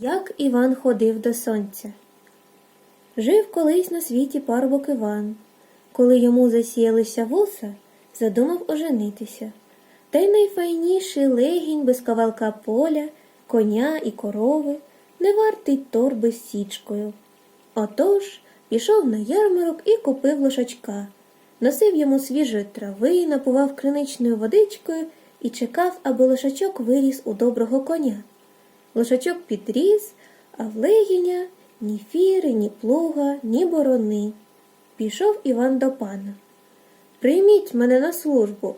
Як Іван ходив до сонця. Жив колись на світі парубок Іван. Коли йому засіялися вуса, задумав оженитися. Та й найфайніший легінь без кавалка поля, коня і корови, не вартий торби з січкою. Отож пішов на ярмарок і купив лошачка, носив йому свіжої трави, напував криничною водичкою і чекав, аби лошачок виріс у доброго коня. Лошачок підріс, а в легіня ні фіри, ні плуга, ні борони. Пішов Іван до пана. Прийміть мене на службу.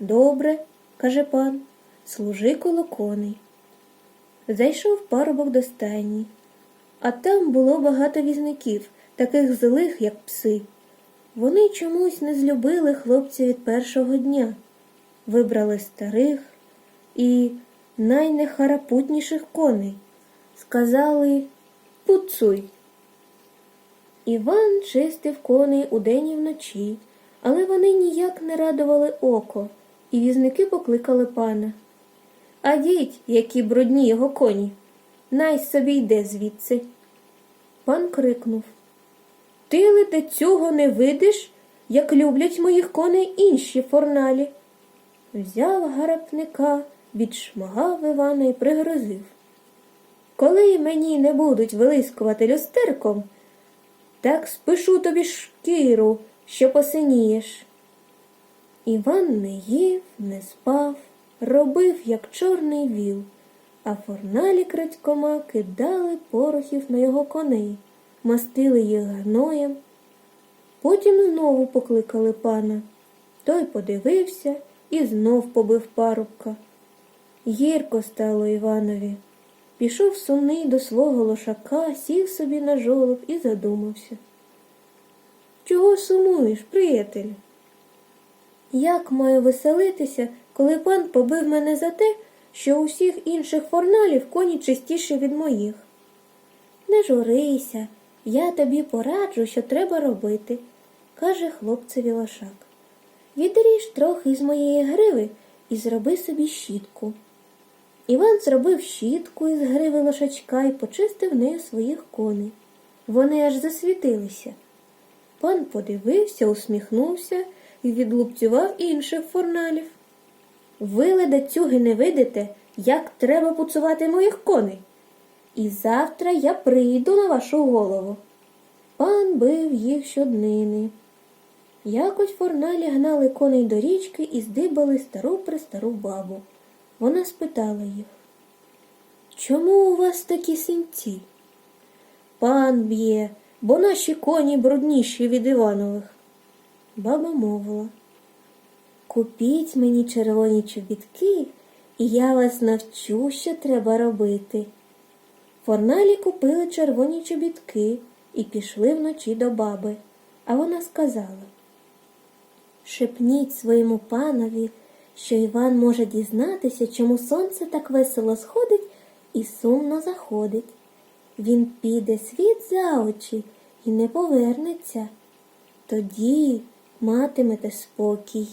Добре, каже пан, служи коло коней. Зайшов парубок до стайні, а там було багато візників, таких злих, як пси. Вони чомусь не злюбили хлопця від першого дня, вибрали старих і найнехарапутніших коней. Сказали Пуцуй. Іван чистив коней удень і вночі, але вони ніяк не радували око, і візники покликали пана. А діть, які брудні його коні, най собі йде звідси. Пан крикнув Ти ли ти цього не видиш, як люблять моїх коней інші форналі? Взяв гарапника, відшмагав Івана і пригрозив. Коли мені не будуть вилискувати люстерком, так спишу тобі шкіру, що посинієш. Іван не їв, не спав, робив, як чорний віл, а форналі крадькома кидали порохів на його коней, мастили їх гноєм. Потім знову покликали пана. Той подивився і знов побив парубка. Гірко стало Іванові. Пішов сумний до свого лошака, сів собі на жолоб і задумався. Чого сумуєш, приятелю? Як маю веселитися, коли пан побив мене за те, що у всіх інших форналів коні чистіші від моїх? Не журися, я тобі пораджу, що треба робити, каже хлопцеві лошак. Відріж трохи з моєї гриви і зроби собі щітку. Іван зробив щітку із гриви лошачка і почистив нею своїх коней. Вони аж засвітилися. Пан подивився, усміхнувся і відлупцював інших форналів. Ви, ледацюги, не видите, як треба пуцувати моїх коней. І завтра я прийду на вашу голову. Пан бив їх щоднини. Якось форналі гнали коней до річки і здибали стару престару бабу. Вона спитала їх, чому у вас такі синці? Пан б'є, бо наші коні брудніші від Іванових. Баба мовила, купіть мені червоні чобітки, і я вас навчу, що треба робити. Форналі купили червоні чобітки і пішли вночі до баби, а вона сказала Шепніть своєму панові, що Іван може дізнатися, чому сонце так весело сходить і сумно заходить. Він піде світ за очі і не повернеться. Тоді матимете спокій.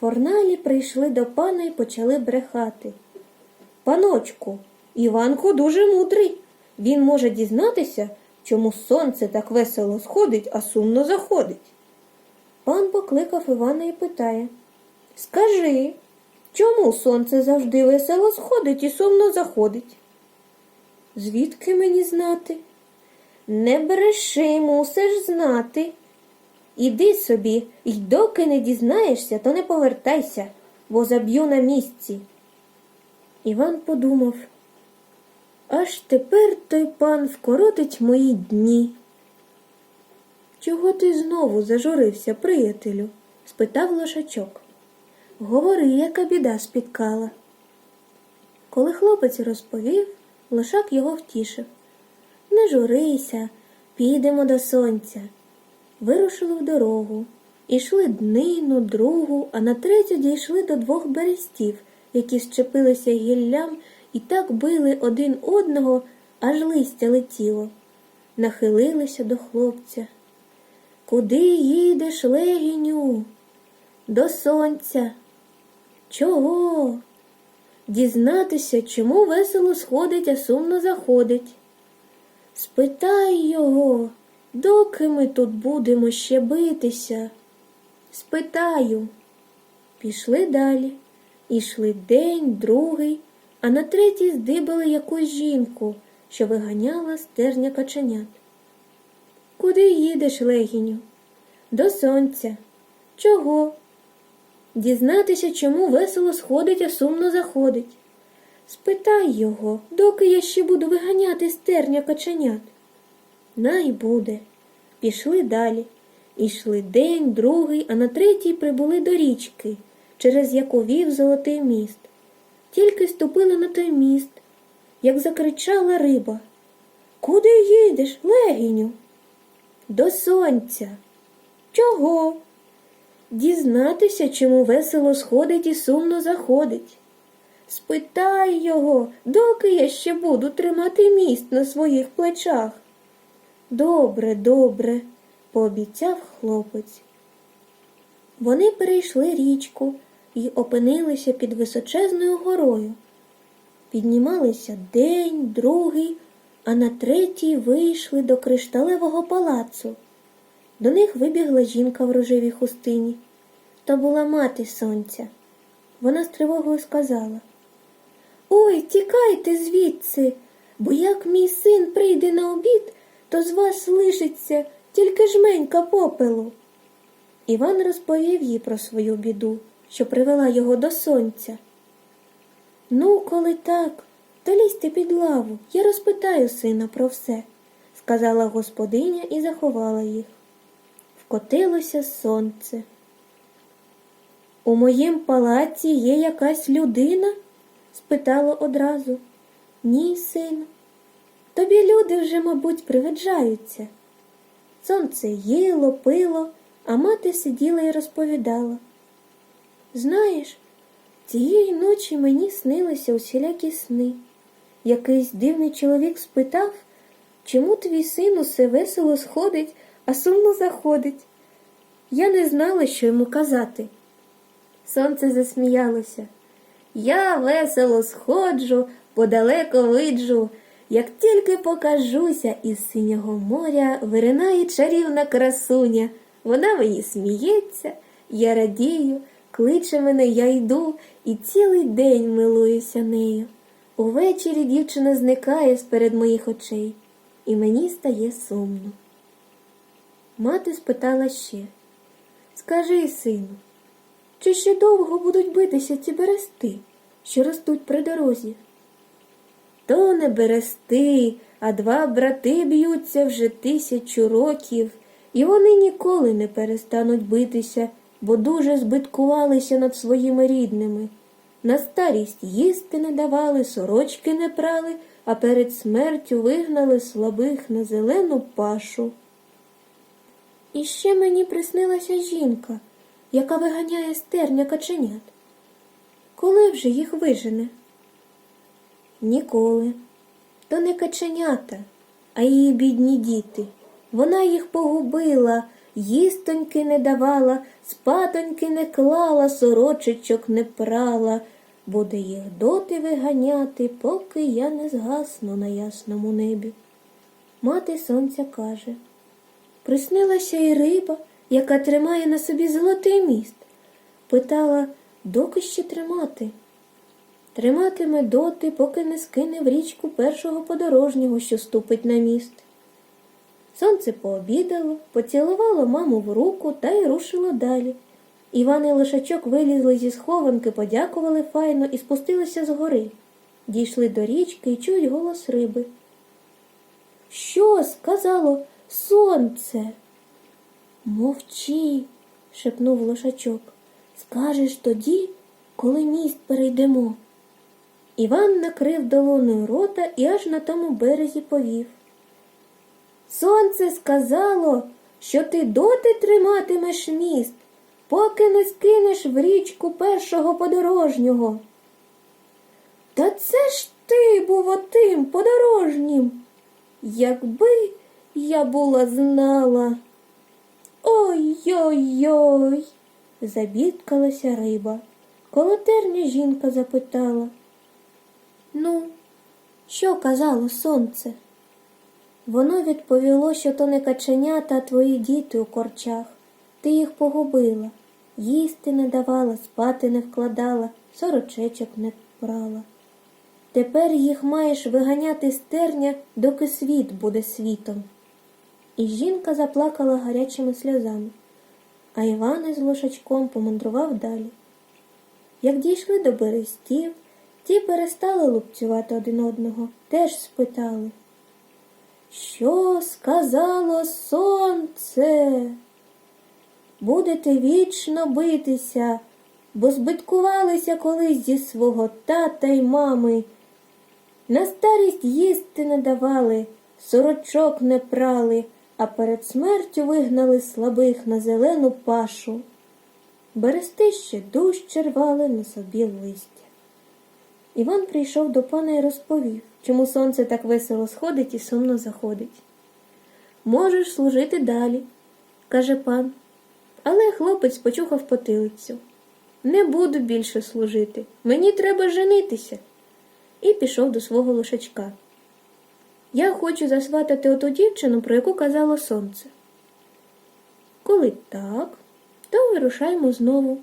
Форналі прийшли до пана і почали брехати. Паночку, Іванко дуже мудрий. Він може дізнатися, чому сонце так весело сходить, а сумно заходить. Пан покликав Івана і питає Скажи, чому сонце завжди весело сходить і сумно заходить? Звідки мені знати? Не бреши, мусиш знати. Іди собі, і доки не дізнаєшся, то не повертайся, бо заб'ю на місці. Іван подумав, аж тепер той пан вкоротить мої дні. Чого ти знову зажурився, приятелю? спитав лошачок. Говори, яка біда спіткала. Коли хлопець розповів, лошак його втішив. Не журися, підемо до сонця. Вирушили в дорогу. Ішли днину, другу, а на третю дійшли до двох берестів, які щепилися гіллям і так били один одного, аж листя летіло. Нахилилися до хлопця. Куди їдеш, легіню? До сонця. Чого? дізнатися, чому весело сходить, а сумно заходить. Спитай його, доки ми тут будемо ще битися. Спитаю. Пішли далі. Ішли день, другий, а на третій здибали якусь жінку, що виганяла стерня каченят. Куди їдеш, легіню? До сонця. Чого? Дізнатися, чому весело сходить, а сумно заходить. Спитай його, доки я ще буду виганяти стерня каченят. Най буде. Пішли далі. Ішли день, другий, а на третій прибули до річки, через яку вів золотий міст. Тільки ступили на той міст, як закричала риба. Куди їдеш, легіню? До сонця. Чого? Дізнатися, чому весело сходить і сумно заходить. Спитай його, доки я ще буду тримати міст на своїх плечах. Добре, добре, пообіцяв хлопець. Вони перейшли річку і опинилися під височезною горою. Піднімалися день, другий, а на третій вийшли до кришталевого палацу. До них вибігла жінка в рожевій хустині. То була мати сонця. Вона з тривогою сказала Ой, тікайте звідси, бо як мій син прийде на обід, то з вас лишиться тільки жменька попелу. Іван розповів їй про свою біду, що привела його до сонця. Ну, коли так, то лізьте під лаву, я розпитаю сина про все, сказала господиня і заховала їх. Вкотилося сонце. У моїм палаці є якась людина? спитало одразу. Ні, сину. Тобі люди вже, мабуть, привиджаються. Сонце їло, пило, а мати сиділа і розповідала. Знаєш, цієї ночі мені снилися усілякі сни. Якийсь дивний чоловік спитав, чому твій син усе весело сходить, а сумно заходить. Я не знала, що йому казати. Сонце засміялося. Я весело сходжу, подалеко виджу, як тільки покажуся із синього моря виринає чарівна красуня. Вона мені сміється, я радію, кличе мене, я йду і цілий день милуюся нею. Увечері дівчина зникає з-перед моїх очей, і мені стає сумно. Мати спитала ще Скажи, сину, чи ще довго будуть битися ці берести, що ростуть при дорозі? То не берести, а два брати б'ються вже тисячу років, і вони ніколи не перестануть битися, бо дуже збиткувалися над своїми рідними. На старість їсти не давали, сорочки не прали, а перед смертю вигнали слабих на зелену пашу. І ще мені приснилася жінка, яка виганяє стерня каченят. Коли вже їх вижене? Ніколи. То не каченята, а її бідні діти. Вона їх погубила, їстоньки не давала, спатоньки не клала, сорочечок не прала. Буде їх доти виганяти, поки я не згасну на ясному небі. Мати сонця каже Приснилася й риба, яка тримає на собі золотий міст. Питала, доки ще тримати? Триматиме доти, поки не скине в річку першого подорожнього, що ступить на міст. Сонце пообідало, поцілувало маму в руку та й рушило далі. Іван і лишачок вилізли зі схованки, подякували файно і спустилися з гори. Дійшли до річки і чують голос риби. Що сказало сонце? Мовчи, шепнув лошачок. Скажеш тоді, коли міст перейдемо. Іван накрив долоною рота і аж на тому березі повів. Сонце сказало, що ти доти триматимеш міст, поки не скинеш в річку першого подорожнього. Та це ж ти був отим подорожнім. Якби я була знала. Ой-ой-ой, забідкалася риба. Колотерня жінка запитала, Ну, що казало сонце? Воно відповіло, що то не каченята, а твої діти у корчах. Ти їх погубила, їсти не давала, спати не вкладала, сорочечок не прала. Тепер їх маєш виганяти з терня, доки світ буде світом. І жінка заплакала гарячими сльозами, а Іван із лошачком помандрував далі. Як дійшли до берестів, ті перестали лупцювати один одного, теж спитали. Що сказало сонце? Будете вічно битися, бо збиткувалися колись зі свого тата й мами. На старість їсти не давали, сорочок не прали, а перед смертю вигнали слабих на зелену пашу. Берести ще дужче рвали на собі листя. Іван прийшов до пана і розповів, чому сонце так весело сходить і сумно заходить. Можеш служити далі, каже пан. Але хлопець почухав потилицю. Не буду більше служити, мені треба женитися. І пішов до свого лошачка. Я хочу засватати оту дівчину, про яку казало сонце. Коли так, то вирушаємо знову.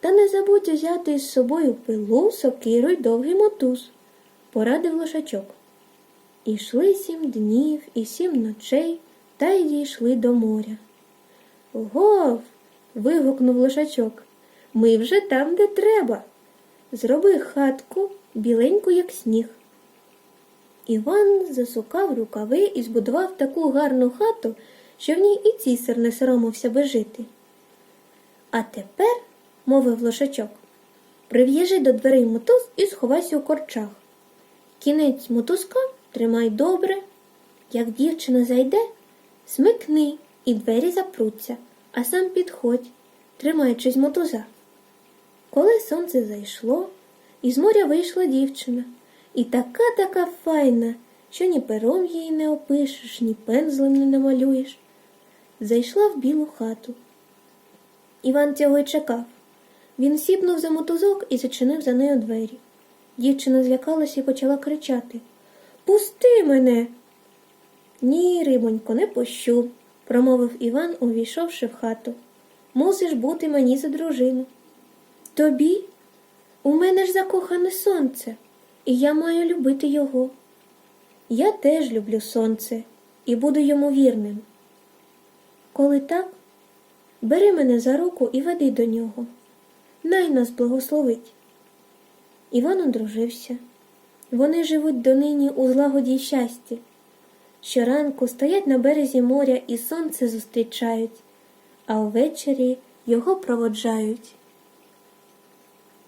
Та не забудь взяти із собою пилу, сокиру й довгий мотуз, порадив лошачок. Ішли сім днів і сім ночей та й дійшли до моря. Гов. вигукнув лошачок. Ми вже там, де треба. Зроби хатку біленьку, як сніг. Іван засукав рукави і збудував таку гарну хату, що в ній і цісар не соромився би жити. А тепер, мовив лошачок, прив'яжи до дверей мотуз і сховайся у корчах. Кінець мотузка тримай добре. Як дівчина зайде, смикни і двері запруться, а сам підходь, тримаючись мотуза. Коли сонце зайшло, із моря вийшла дівчина, і така така файна, що ні пером її не опишеш, ні пензлем не намалюєш. Зайшла в білу хату. Іван цього й чекав. Він сіпнув за мотузок і зачинив за нею двері. Дівчина злякалася і почала кричати Пусти мене. Ні, рибонько, не пущу, промовив Іван, увійшовши в хату. Мусиш бути мені за дружину. Тобі? У мене ж закохане сонце, і я маю любити його. Я теж люблю сонце і буду йому вірним. Коли так, бери мене за руку і веди до нього. Най нас благословить. Іван одружився. Вони живуть донині у злагоді й щасті. Щоранку стоять на березі моря і сонце зустрічають, а увечері його проводжають.